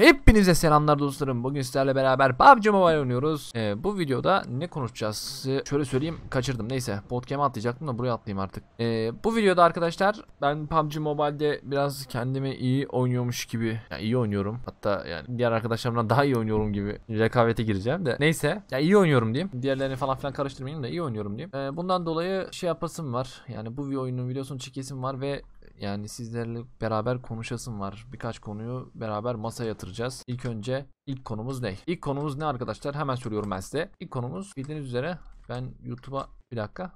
Hepinize selamlar dostlarım. Bugün sizlerle beraber PUBG Mobile oynuyoruz. Ee, bu videoda ne konuşacağız? Size şöyle söyleyeyim kaçırdım. Neyse podcam'a atlayacaktım da buraya atlayayım artık. Ee, bu videoda arkadaşlar ben PUBG Mobile'de biraz kendimi iyi oynuyormuş gibi. Yani iyi oynuyorum. Hatta yani diğer arkadaşlarımdan daha iyi oynuyorum gibi rekabete gireceğim de. Neyse. Ya iyi oynuyorum diyeyim. Diğerlerini falan filan karıştırmayayım da iyi oynuyorum diyeyim. Ee, bundan dolayı şey yapasım var. Yani bu oyunun videosunu çekesim var ve yani sizlerle beraber konuşasım var. Birkaç konuyu beraber masaya yatıracağız. İlk önce ilk konumuz ne? İlk konumuz ne arkadaşlar? Hemen söylüyorum ben size. İlk konumuz bildiğiniz üzere ben YouTube'a bir dakika.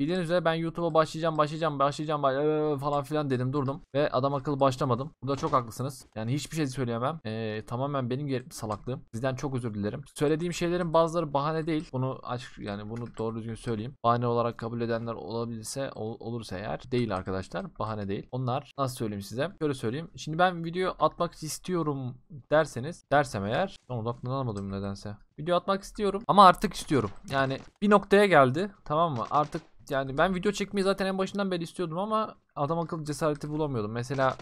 Bildiğiniz üzere ben YouTube'a başlayacağım, başlayacağım, başlayacağım baş- falan filan dedim durdum. Ve adam akıllı başlamadım. Burada çok haklısınız. Yani hiçbir şey söyleyemem. Ee, tamamen benim salaklığım. Sizden çok özür dilerim. Söylediğim şeylerin bazıları bahane değil. Bunu açık yani bunu doğru düzgün söyleyeyim. Bahane olarak kabul edenler olabilirse ol- olursa eğer değil arkadaşlar. Bahane değil. Onlar nasıl söyleyeyim size? Şöyle söyleyeyim. Şimdi ben video atmak istiyorum derseniz dersem eğer ben odaklanamadım nedense. Video atmak istiyorum ama artık istiyorum. Yani bir noktaya geldi tamam mı? Artık yani ben video çekmeyi zaten en başından beri istiyordum ama adam akıllı cesareti bulamıyordum. Mesela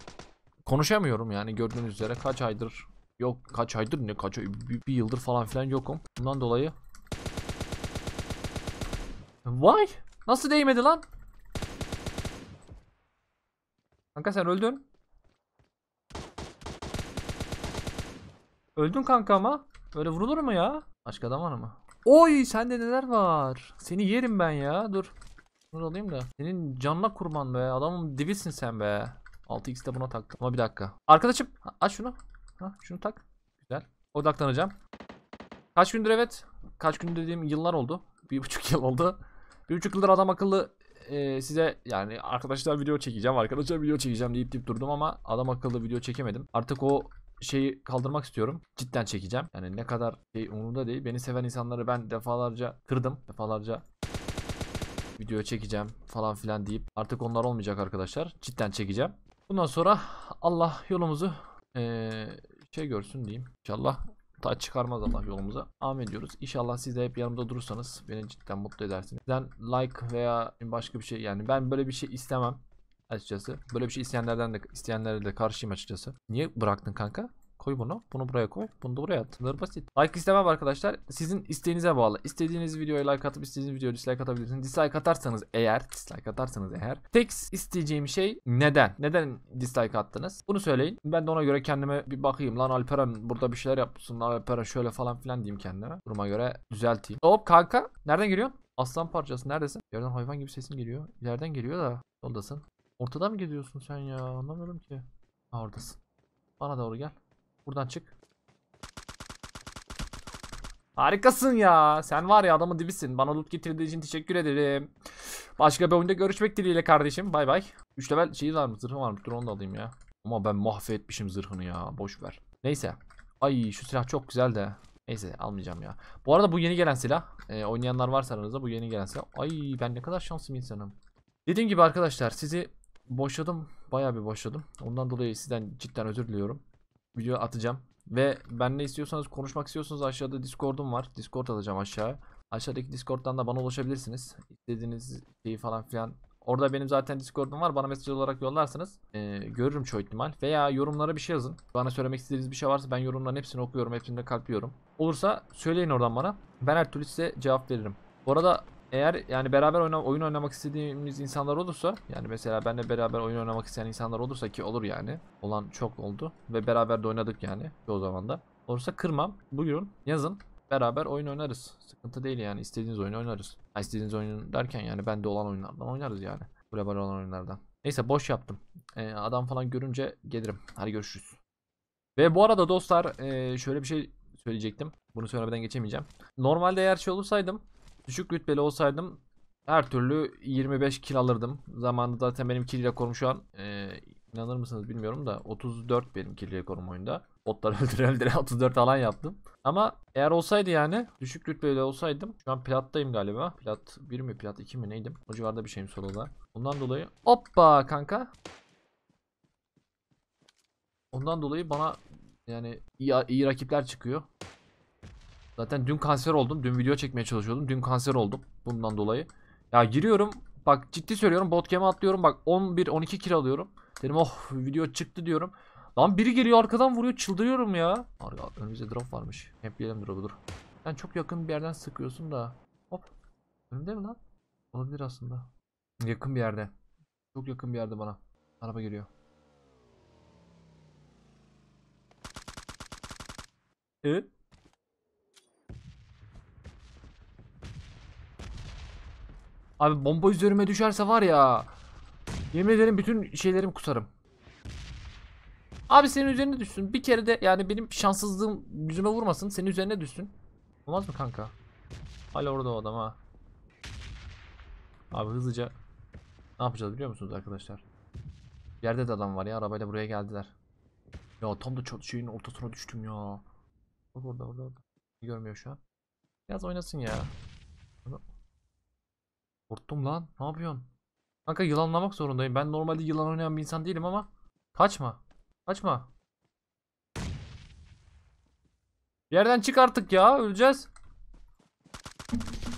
konuşamıyorum yani gördüğünüz üzere kaç aydır yok kaç aydır ne kaç ay bir, bir yıldır falan filan yokum. Bundan dolayı Vay nasıl değmedi lan? Kanka sen öldün. Öldün kanka ama. Öyle vurulur mu ya? Başka adam var mı? Oy sende neler var? Seni yerim ben ya. Dur. Dur alayım da. Senin canına kurban be. Adamın dibisin sen be. 6x de buna taktım. Ama bir dakika. Arkadaşım aç şunu. Ha, şunu tak. Güzel. Odaklanacağım. Kaç gündür evet. Kaç gün dediğim yıllar oldu. Bir buçuk yıl oldu. Bir buçuk yıldır adam akıllı e, size yani arkadaşlar video çekeceğim. Arkadaşlar video çekeceğim deyip deyip durdum ama adam akıllı video çekemedim. Artık o şeyi kaldırmak istiyorum. Cidden çekeceğim. Yani ne kadar şey umurumda değil. Beni seven insanları ben defalarca kırdım. Defalarca video çekeceğim falan filan deyip artık onlar olmayacak arkadaşlar. Cidden çekeceğim. Bundan sonra Allah yolumuzu eee, şey görsün diyeyim. İnşallah taç çıkarmaz Allah yolumuza. Amin diyoruz. İnşallah siz de hep yanımda durursanız beni cidden mutlu edersiniz. Sizden like veya başka bir şey yani ben böyle bir şey istemem açıkçası. Böyle bir şey isteyenlerden de isteyenlere de karşıyım açıkçası. Niye bıraktın kanka? Koy bunu. Bunu buraya koy. Bunu da buraya at. Sınır basit. Like istemem arkadaşlar. Sizin isteğinize bağlı. İstediğiniz videoya like atıp istediğiniz videoya dislike atabilirsiniz. Dislike atarsanız eğer, dislike atarsanız eğer tek isteyeceğim şey neden? Neden dislike attınız? Bunu söyleyin. Ben de ona göre kendime bir bakayım. Lan Alperen burada bir şeyler yapmışsın. Lan Alperen şöyle falan filan diyeyim kendime. Duruma göre düzelteyim. Hop kanka. Nereden geliyorsun? Aslan parçası neredesin? Yerden hayvan gibi sesin geliyor. İleriden geliyor da. Yoldasın. Ortada mı gidiyorsun sen ya? Anlamıyorum ki. Ha oradasın. Bana doğru gel. Buradan çık. Harikasın ya. Sen var ya adamın dibisin. Bana loot getirdiği için teşekkür ederim. Başka bir oyunda görüşmek dileğiyle kardeşim. Bay bay. 3 level şeyi var mı? Zırhı var mı? Dur onu da alayım ya. Ama ben mahvetmişim zırhını ya. Boş ver. Neyse. Ay şu silah çok güzel de. Neyse almayacağım ya. Bu arada bu yeni gelen silah. Ee, oynayanlar varsa aranızda bu yeni gelen silah. Ay ben ne kadar şanslı bir insanım. Dediğim gibi arkadaşlar sizi boşladım. Bayağı bir boşladım. Ondan dolayı sizden cidden özür diliyorum. Video atacağım. Ve ben ne istiyorsanız konuşmak istiyorsanız aşağıda Discord'um var. Discord atacağım aşağı. Aşağıdaki Discord'dan da bana ulaşabilirsiniz. İstediğiniz şeyi falan filan. Orada benim zaten Discord'um var. Bana mesaj olarak yollarsanız ee, görürüm çoğu ihtimal. Veya yorumlara bir şey yazın. Bana söylemek istediğiniz bir şey varsa ben yorumların hepsini okuyorum. Hepsini de kalpliyorum. Olursa söyleyin oradan bana. Ben her türlü size cevap veririm. Bu arada eğer yani beraber oyna, oyun oynamak istediğimiz insanlar olursa yani mesela benle beraber oyun oynamak isteyen insanlar olursa ki olur yani. Olan çok oldu ve beraber de oynadık yani o zaman da. Olursa kırmam. Buyurun yazın beraber oyun oynarız. Sıkıntı değil yani. İstediğiniz oyunu oynarız. Ha, istediğiniz oyun derken yani bende olan oyunlardan oynarız yani. Global olan oyunlardan. Neyse boş yaptım. Ee, adam falan görünce gelirim. Hadi görüşürüz. Ve bu arada dostlar ee, şöyle bir şey söyleyecektim. Bunu söylemeden geçemeyeceğim. Normalde eğer şey olursaydım Düşük rütbeli olsaydım her türlü 25 kill alırdım. Zamanında zaten benim kill rekorum şu an e, inanır mısınız bilmiyorum da 34 benim kill rekorum oyunda. Botlar öldüre öldüre 34 alan yaptım. Ama eğer olsaydı yani düşük rütbeli olsaydım şu an plattayım galiba. Plat 1 mi plat 2 mi neydim? O civarda bir şeyim soloda. Ondan dolayı hoppa kanka. Ondan dolayı bana yani iyi, iyi rakipler çıkıyor. Zaten dün kanser oldum. Dün video çekmeye çalışıyordum. Dün kanser oldum. Bundan dolayı. Ya giriyorum. Bak ciddi söylüyorum. Botcam'e atlıyorum. Bak 11-12 kill alıyorum. Dedim oh video çıktı diyorum. Lan biri geliyor arkadan vuruyor çıldırıyorum ya. Arka, önümüzde drop varmış. Hep yiyelim drop'u dur. Sen çok yakın bir yerden sıkıyorsun da. Hop. Önümde mi lan? Olabilir aslında. Yakın bir yerde. Çok yakın bir yerde bana. Araba geliyor. Evet. Abi bomba üzerime düşerse var ya. Yemin ederim bütün şeylerim kusarım. Abi senin üzerine düşsün. Bir kere de yani benim şanssızlığım yüzüme vurmasın. Senin üzerine düşsün. Olmaz mı kanka? Hala orada o adam ha. Abi hızlıca ne yapacağız biliyor musunuz arkadaşlar? Yerde de adam var ya arabayla buraya geldiler. Ya tam da çat- şeyin ortasına düştüm ya. Orada orada orada. Görmüyor şu an. Biraz oynasın ya. Korktum lan. Ne yapıyorsun? Kanka yılanlamak zorundayım. Ben normalde yılan oynayan bir insan değilim ama. Kaçma. Kaçma. Bir Yerden çık artık ya. Öleceğiz.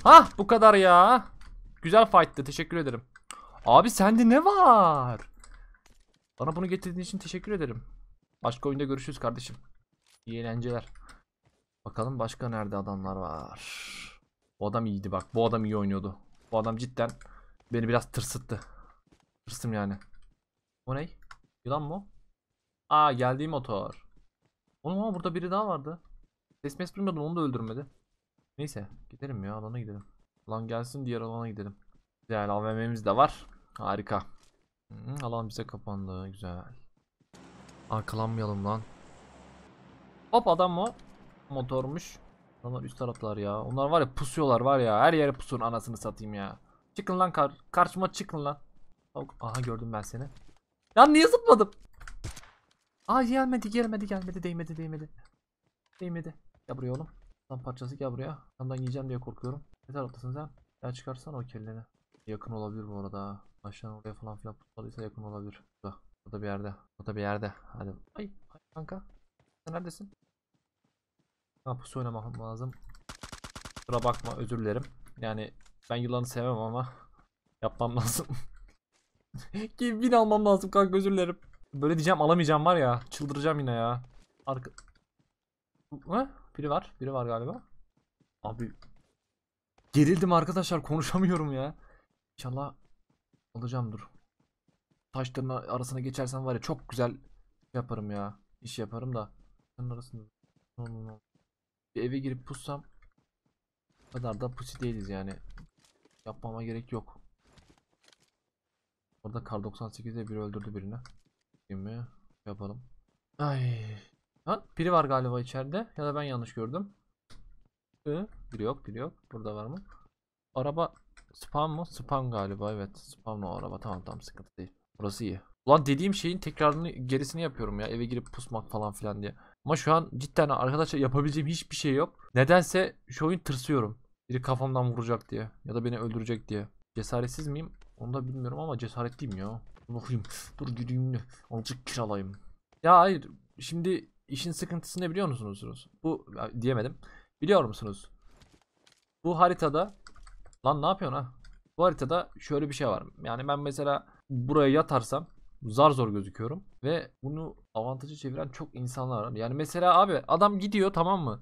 Hah bu kadar ya. Güzel fight'tı. Teşekkür ederim. Abi sende ne var? Bana bunu getirdiğin için teşekkür ederim. Başka oyunda görüşürüz kardeşim. İyi eğlenceler. Bakalım başka nerede adamlar var. Bu adam iyiydi bak. Bu adam iyi oynuyordu. Bu adam cidden beni biraz tırsıttı. Tırstım yani. O ne? Yılan mı o? Aa geldiği motor. Oğlum ama burada biri daha vardı. Ses mes duymadım onu da öldürmedi. Neyse gidelim ya alana gidelim. Lan gelsin diğer alana gidelim. Güzel AVM'miz de var. Harika. Hı, alan bize kapandı. Güzel. Arkalanmayalım lan. Hop adam mı? Motormuş. Onlar üst taraflar ya. Onlar var ya pusuyorlar var ya. Her yere pusun anasını satayım ya. Çıkın lan kar karşıma çıkın lan. Aha gördüm ben seni. Ya niye zıpladım? Aa gelmedi gelmedi gelmedi değmedi değmedi. Değmedi. Gel buraya oğlum. Lan parçası gel buraya. Yandan yiyeceğim diye korkuyorum. Ne taraftasın sen? Ya çıkarsan o kelleni. Yakın olabilir bu arada. Aşağı oraya falan filan tutmadıysa yakın olabilir. Burada. Burada bir yerde. Burada bir yerde. Hadi. Ay, ay kanka. Sen neredesin? Ha pusu oynamak lazım. Kusura bakma özür dilerim. Yani ben yılanı sevmem ama yapmam lazım. Ki bin almam lazım kanka özür dilerim. Böyle diyeceğim alamayacağım var ya. Çıldıracağım yine ya. Arka... Ne? Biri var. Biri var galiba. Abi. Gerildim arkadaşlar konuşamıyorum ya. İnşallah alacağım dur. Taşların arasına geçersem var ya çok güzel yaparım ya. İş yaparım da. Taşların arasında. Bir eve girip pussam o kadar da pusi değiliz yani. Yapmama gerek yok. Orada kar 98'de biri öldürdü birini. Kimi yapalım. Ay. Ha, biri var galiba içeride ya da ben yanlış gördüm. Hı, Biri yok, biri yok. Burada var mı? Araba spam mı? Spam galiba evet. Spam o araba. Tamam tamam sıkıntı değil. Burası iyi. Ulan dediğim şeyin tekrarını gerisini yapıyorum ya. Eve girip pusmak falan filan diye. Ama şu an cidden arkadaşlar yapabileceğim hiçbir şey yok. Nedense şu oyun tırsıyorum. Biri kafamdan vuracak diye. Ya da beni öldürecek diye. Cesaretsiz miyim? Onu da bilmiyorum ama cesaretliyim ya. Bakayım. Dur gideyim de azıcık kiralayayım. Ya hayır. Şimdi işin sıkıntısı ne biliyor musunuz? Bu diyemedim. Biliyor musunuz? Bu haritada lan ne yapıyorsun ha? Bu haritada şöyle bir şey var. Yani ben mesela buraya yatarsam zar zor gözüküyorum ve bunu avantajı çeviren çok insanlar var. Yani mesela abi adam gidiyor tamam mı?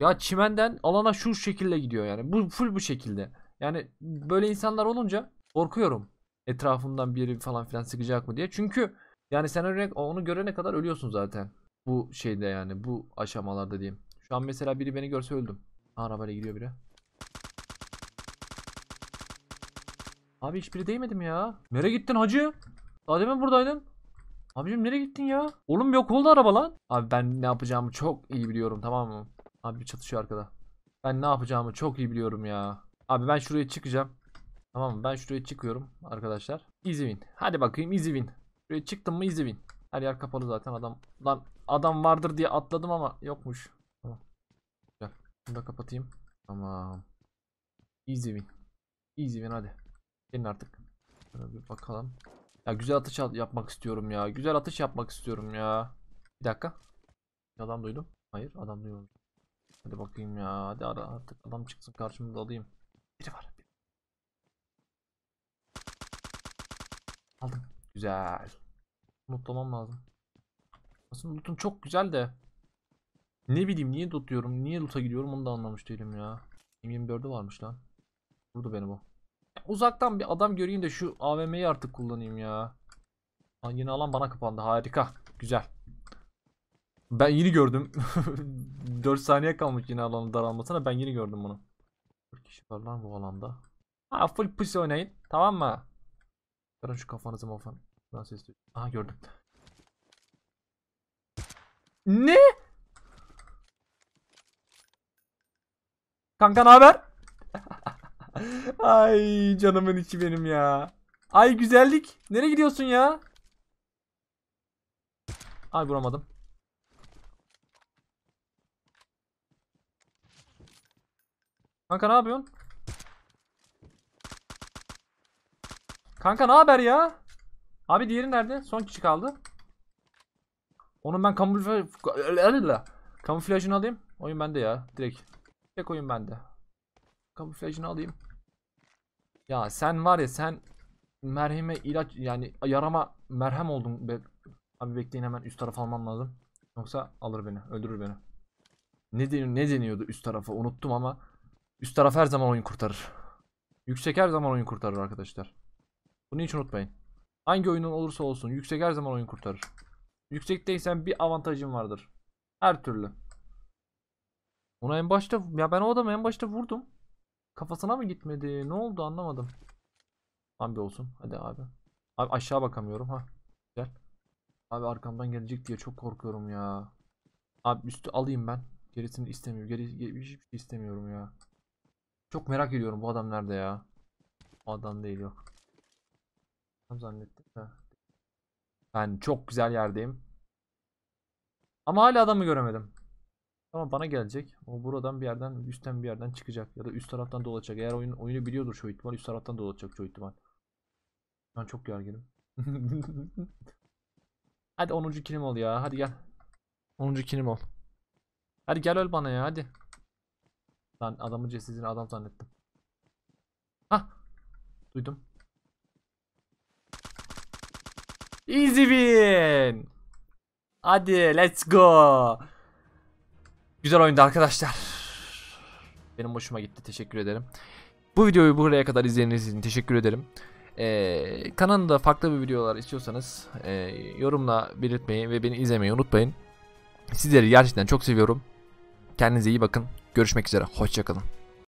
Ya çimenden alana şu şekilde gidiyor yani. Bu full bu şekilde. Yani böyle insanlar olunca korkuyorum. Etrafından biri falan filan sıkacak mı diye. Çünkü yani sen örnek onu görene kadar ölüyorsun zaten. Bu şeyde yani bu aşamalarda diyeyim. Şu an mesela biri beni görse öldüm. Ha, Arabayla gidiyor biri. Abi hiçbiri değmedim ya. Nereye gittin hacı? Daha demin buradaydın. Abicim nereye gittin ya? Oğlum yok oldu araba lan. Abi ben ne yapacağımı çok iyi biliyorum tamam mı? Abi çatışıyor arkada. Ben ne yapacağımı çok iyi biliyorum ya. Abi ben şuraya çıkacağım. Tamam mı? Ben şuraya çıkıyorum arkadaşlar. Easy win. Hadi bakayım easy win. Şuraya çıktım mı easy win. Her yer kapalı zaten adam. Lan adam vardır diye atladım ama yokmuş. Tamam. Gel. Bunu da kapatayım. Tamam. Easy win. Easy win hadi. Gelin artık. Şöyle bir bakalım. Ya güzel atış yapmak istiyorum ya. Güzel atış yapmak istiyorum ya. Bir dakika. Adam duydum. Hayır adam duymamış. Hadi bakayım ya. Hadi ara artık adam çıksın karşımda alayım. Biri var. Aldım. Güzel. Lootlamam lazım. Aslında loot'um çok güzel de. Ne bileyim niye lootluyorum, niye loot'a gidiyorum onu da anlamış değilim ya. M24'ü varmış lan. Vurdu beni bu. Uzaktan bir adam göreyim de şu AVM'yi artık kullanayım ya. Aa, yeni alan bana kapandı. Harika. Güzel. Ben yeni gördüm. 4 saniye kalmış yine alanın daralmasına. Ben yeni gördüm bunu. 4 kişi var lan bu alanda. Ha full pussy oynayın. Tamam mı? Yarın şu kafanızı mafan. Duyuyor. Aha gördüm. Ne? Kanka ne haber? Ay canımın içi benim ya. Ay güzellik. Nereye gidiyorsun ya? Ay vuramadım. Kanka ne yapıyorsun? Kanka ne haber ya? Abi diğeri nerede? Son kişi kaldı. Onun ben kamuflaj kamuflajını alayım. Oyun bende ya. Direkt. Tek oyun bende. Kamuflajını alayım. Ya sen var ya sen merheme ilaç yani yarama merhem oldun be. Abi bekleyin hemen üst taraf almam lazım. Yoksa alır beni, öldürür beni. Ne deniyor, ne deniyordu üst tarafa unuttum ama üst taraf her zaman oyun kurtarır. Yüksek her zaman oyun kurtarır arkadaşlar. Bunu hiç unutmayın. Hangi oyunun olursa olsun yüksek her zaman oyun kurtarır. Yüksekteysen bir avantajın vardır. Her türlü. Ona en başta ya ben o adamı en başta vurdum. Kafasına mı gitmedi? Ne oldu anlamadım. Abi olsun. Hadi abi. Abi aşağı bakamıyorum ha. Gel. Abi arkamdan gelecek diye çok korkuyorum ya. Abi üstü alayım ben. Gerisini istemiyorum. Geri, hiçbir şey istemiyorum ya. Çok merak ediyorum bu adam nerede ya. O adam değil yok. Tam zannettim. Ha. Ben çok güzel yerdeyim. Ama hala adamı göremedim. Ama bana gelecek. O buradan bir yerden üstten bir yerden çıkacak ya da üst taraftan dolaşacak. Eğer oyun oyunu biliyordur şu ihtimal üst taraftan dolaşacak şu ihtimal. Ben çok gerginim. hadi 10. kilim ol ya. Hadi gel. 10. kilim ol. Hadi gel öl bana ya hadi. Ben adamın cesedini adam zannettim. Hah. Duydum. Easy win. Hadi let's go. Güzel oyundu arkadaşlar. Benim hoşuma gitti. Teşekkür ederim. Bu videoyu buraya kadar izlediğiniz için teşekkür ederim. Ee, kanalımda farklı bir videolar istiyorsanız e, yorumla belirtmeyi ve beni izlemeyi unutmayın. Sizleri gerçekten çok seviyorum. Kendinize iyi bakın. Görüşmek üzere. Hoşçakalın.